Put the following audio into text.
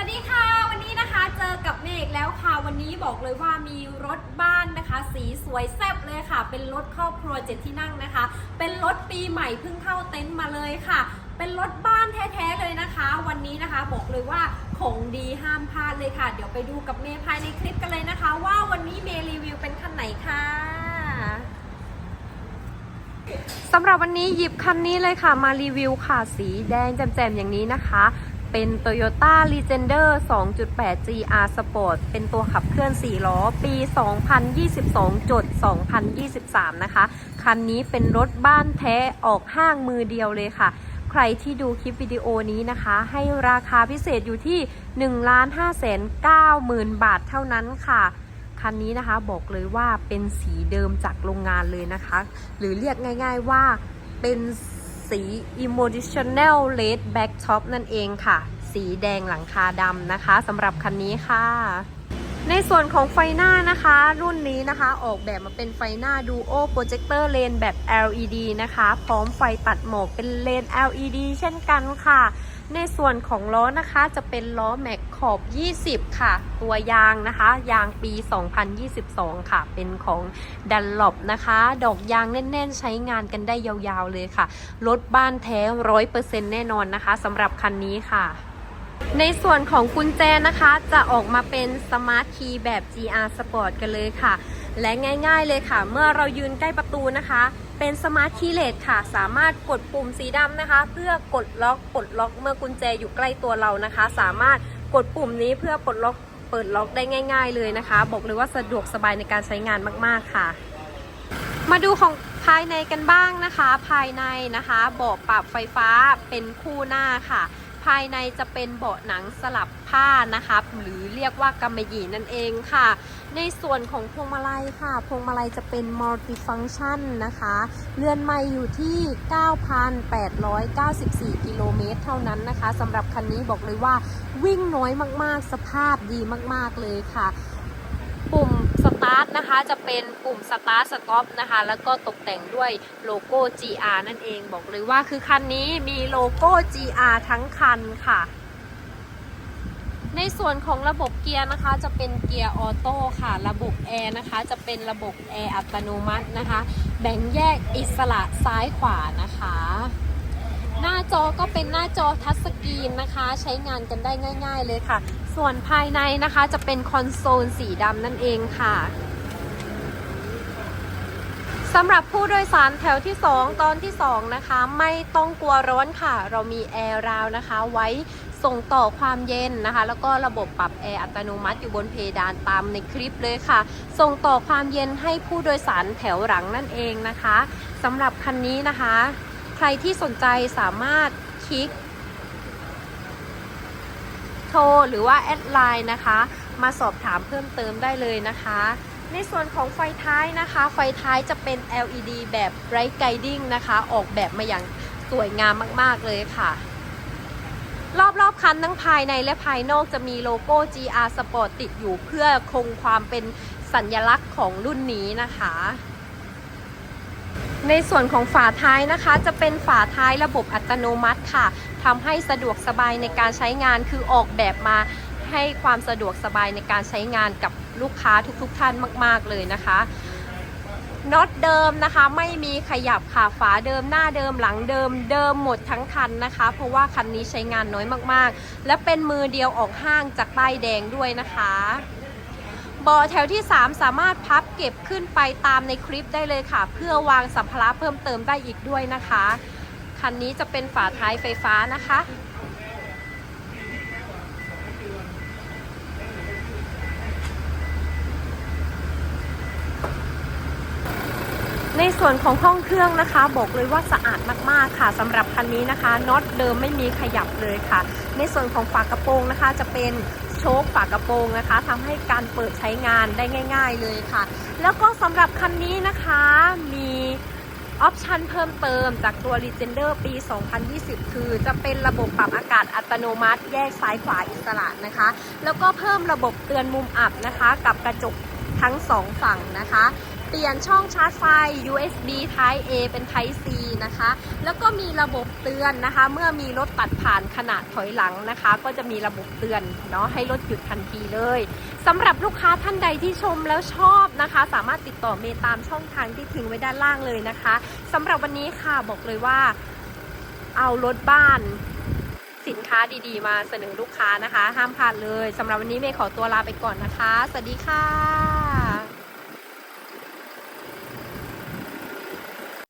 วัสดีค่ะ วันนี้นะคะเจอกับเมฆแล้วค่ะ วันนี้บอกเลยว่ามีรถบ้านนะคะ สีสวยแซ่บเลยค่ะ เป็นรถครอบครัวเจ็ดที่นั่งนะคะ เป็นรถปีใหม่เพิ่งเข้าเต็นท์มาเลยค่ะ เป็นรถบ้านแท้ๆเลยนะคะ วันนี้นะคะบอกเลยว่าของดีห้ามพลาดเลยค่ะ เดี๋ยวไปดูกับเมย์ภายในคลิปกันเลยนะคะ ว่าวันนี้เมย์รีวิวเป็นคันไหนค่ะสำหรับวันนี้หยิบคันนี้เลยค่ะมารีวิวค่ะ สีแดงแจ่มๆอย่างนี้นะคะ เป็น Toyota Legender 2.8 GR Sport เป็นตัวขับเคลื่อน 4 ล้อ ปี 2022จด2023 นะคะ คันนี้เป็นรถบ้านแท้ออกห้างมือเดียวเลยค่ะ ใครที่ดูคลิปวิดีโอนี้นะคะ ให้ราคาพิเศษอยู่ที่ 1 5 9 0 0 0 0 บาทเท่านั้นค่ะ คันนี้นะคะบอกเลยว่าเป็นสีเดิมจากโรงงานเลยนะคะ หรือเรียกง่าย ๆว่าเป็น สี Emotional Red Back Top นั่นเองค่ะ สีแดงหลังคาดำนะคะสำหรับคันนี้ค่ะ ในส่วนของไฟหน้านะคะ รุ่นนี้นะคะออกแบบมาเป็นไฟหน้า Duo Projector Lane แบบ LED นะคะ พร้อมไฟตัดหมอกเป็นเลน LED เช่นกันค่ะ ในส่วนของล้อนะคะจะเป็นล้อแม็กขอบ 20 ค่ะ ตัวยางนะคะ ยางปี 2022 ค่ะ เป็นของดันหลบนะคะ ดอกยางแน่น ๆ ใช้งานกันได้ยาวๆเลยค่ะ รถบ้านแท้100%แน่นอนนะคะสำหรับคันนี้ค่ะในส่วนของกุญแจนะคะจะออกมาเป็นสมาร์ทคีย์แบบ GR Sport กันเลยค่ะ และง่ายๆเลยค่ะ เมื่อเรายืนใกล้ประตูนะคะ เป็นสมาร์ทคีย์เลสค่ะ สามารถกดปุ่มสีดำนะคะ เพื่อกดล็อกปลดล็อกเมื่อกุญแจอยู่ใกล้ตัวเรานะคะ สามารถกดปุ่มนี้เพื่อปลดล็อกเปิดล็อกได้ง่าย ๆ เลยนะคะ บอกเลยว่าสะดวกสบายในการใช้งานมากๆค่ะ มาดูของภายในกันบ้างนะคะ ภายในนะคะเบาะปรับไฟฟ้าเป็นคู่หน้าค่ะายในจะเป็นเบาะหนังสลับผ้านะคะหรือเรียกว่ากำมะหยี่นั่นเองค่ะ ในส่วนของพวงมาลัยค่ะ พวงมาลัยจะเป็นมัลติฟังชันนะคะเรือนไม้อยู่ที่ 9,894 กิโลเมตรเท่านั้นนะคะสำหรับคันนี้บอกเลยว่าวิ่งน้อยมากๆ สภาพดีมากๆเลยค่ะ ปุ่มาร์ทนะคะจะเป็นปุ่มสตาร์ทสต็อปนะคะ แล้วก็ตกแต่งด้วยโลโก้ GR นั่นเองบอกเลยว่าคือคันนี้มีโลโก้ GR ทั้งคันค่ะ ในส่วนของระบบเกียร์นะคะจะเป็นเกียร์ออโต้ค่ะ ระบบแอร์นะคะจะเป็นระบบแอร์อัตโนมัตินะคะ แบ่งแยกอิสระซ้ายขวานะคะ หน้าจอก็เป็นหน้าจอทัชสกรีนนะคะ ใช้งานกันได้ง่าย ๆ เลยค่ะ ส่วนภายในนะคะจะเป็นคอนโซลสีดำนั่นเองค่ะสำหรับผู้โดยสารแถวที่ 2 ตอนที่ 2 นะคะ ไม่ต้องกลัวร้อนค่ะ เรามีแอร์ราวนะคะ ไว้ส่งต่อความเย็นนะคะ แล้วก็ระบบปรับแอร์อัตโนมัติอยู่บนเพดานตามในคลิปเลยค่ะ ส่งต่อความเย็นให้ผู้โดยสารแถวหลังนั่นเองนะคะสำหรับคันนี้นะคะ ใครที่สนใจสามารถคลิก โทรหรือว่าแอดไลน์นะคะ มาสอบถามเพิ่มเติมได้เลยนะคะ ในส่วนของไฟท้ายนะคะ ไฟท้ายจะเป็น LED แบบ Bright Guiding นะคะ ออกแบบมาอย่างสวยงามมาก ๆ เลยค่ะ รอบ ๆ คันทั้งภายในและภายนอกจะมีโลโก้ GR Sport ติดอยู่เพื่อคงความเป็นสัญลักษณ์ของรุ่นนี้นะคะ ในส่วนของฝาท้ายนะคะ จะเป็นฝาท้ายระบบอัตโนมัติค่ะทำให้สะดวกสบายในการใช้งานคือออกแบบมาให้ความสะดวกสบายในการใช้งานกับลูกค้าทุกๆทท่านมาก ๆเลยนะคะน็อตเดิมนะคะไม่มีขยับค่ะฝาเดิมหน้าเดิมหลังเดิมเดิมหมดทั้งคันนะคะ เพราะว่าคันนี้ใช้งานน้อยมากๆ และเป็นมือเดียวออกห้างจากป้ายแดงด้วยนะคะ บาะแถวที่ 3 สามารถพับเก็บขึ้นไปตามในคลิปได้เลยค่ะ เพื่อวางสัมภาระเพิ่มเติมได้อีกด้วยนะคะ คันนี้จะเป็นฝาท้ายไฟฟ้านะคะ ในส่วนของห้องเครื่องนะคะ บอกเลยว่าสะอาดมากๆค่ะสำหรับคันนี้นะคะน็อตเดิมไม่มีขยับเลยค่ะ ในส่วนของฝากระโปรงนะคะจะเป็น โชคฝากระโปรงนะคะทำให้การเปิดใช้งานได้ง่าย ๆเลยค่ะ แล้วก็สำหรับคันนี้นะคะมีออปชันเพิ่มเติมจากตัว r e g e n d e r ปี 2020 คือจะเป็นระบบปรับอากาศอัตโนมัติ แยกซ้ายขวาอิสระนะคะ แล้วก็เพิ่มระบบเตือนมุมอับนะคะ กับกระจกทั้งสองฝั่งนะคะ เปลี่ยนช่องชาร์จไฟ USB Type A เป็น Type C นะคะ แล้วก็มีระบบเตือนนะคะ เมื่อมีรถตัดผ่านขณะถอยหลังนะคะ ก็จะมีระบบเตือนเนาะให้รถหยุดทันทีเลยสำหรับลูกค้าท่านใดที่ชมแล้วชอบนะคะ สามารถติดต่อเมย์ตามช่องทางที่ทิ้งไว้ด้านล่างเลยนะคะสำหรับวันนี้ค่ะบอกเลยว่าเอารถบ้านสินค้าดีๆ มาเสนอลูกค้านะคะ ห้ามพลาดเลยสำหรับวันนี้เมย์ขอตัวลาไปก่อนนะคะ สวัสดีค่ะ